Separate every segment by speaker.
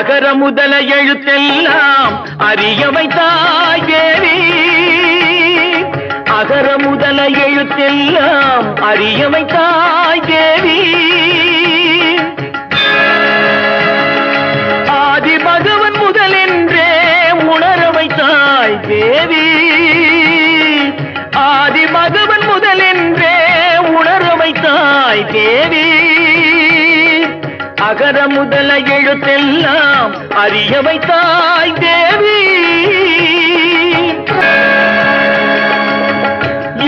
Speaker 1: அகர முதல எழுத்தெல்லாம் அறிய வைத்தாய் அகர முதல எழுத்தெல்லாம் அறிய வைத்தாய் ஆதி பகவன் முதலென்றே உணர வைத்தாய் தேவி. ஆதி பகவன் முதலென்றே உணர வைத்தாய் தேவி. அகர முதல எழுத்தெல்லாம் அறிய வைத்தாய் தேவி.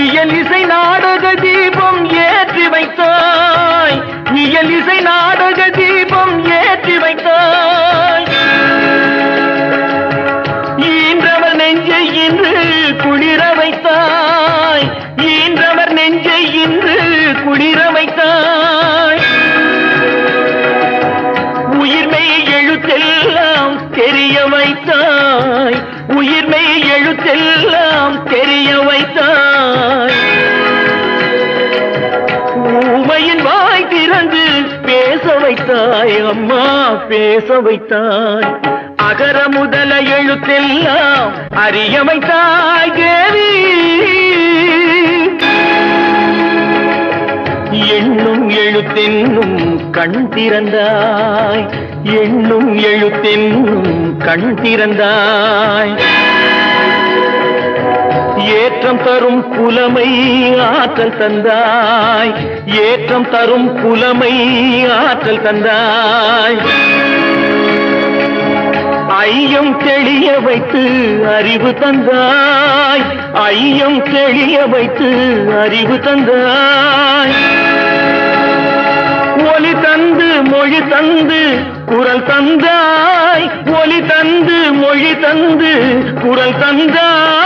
Speaker 1: இயல் இசை நாடக தீபம் ஏற்றி வைத்தாய். இயல் இசை நாடக தீபம் ஏற்றி வைத்தாய். ஈன்றவர் நெஞ்சை இன்று குளிர வைத்தாய். ஈன்றவர் நெஞ்சை இன்று குளிர வைத்தாய். வைத்தாய். உயிர்மை எழுத்தெல்லாம் தெரிய வைத்தாய். ஊமையின் வாய் திறந்து பேச வைத்தாய். அம்மா பேச வைத்தாய். அகர முதல எழுத்தெல்லாம் அறிய வைத்தாய். எண்ணும் எழுத்தென்னும் கண் திறந்தாய். எண்ணும் எழுத்தென்னும் கண் திறந்தாய். ஏற்றம் தரும் புலமை ஆற்றல் தந்தாய். ஏற்றம் தரும் புலமை ஆற்றல் தந்தாய். ஐயம் தெளிய வைத்து அறிவு தந்தாய். ஐயம் தெளிய வைத்து அறிவு தந்தாய். மொழி தந்து குரல் தந்தாய் ஒலி தந்து மொழி தந்து குரல் தந்தாய்.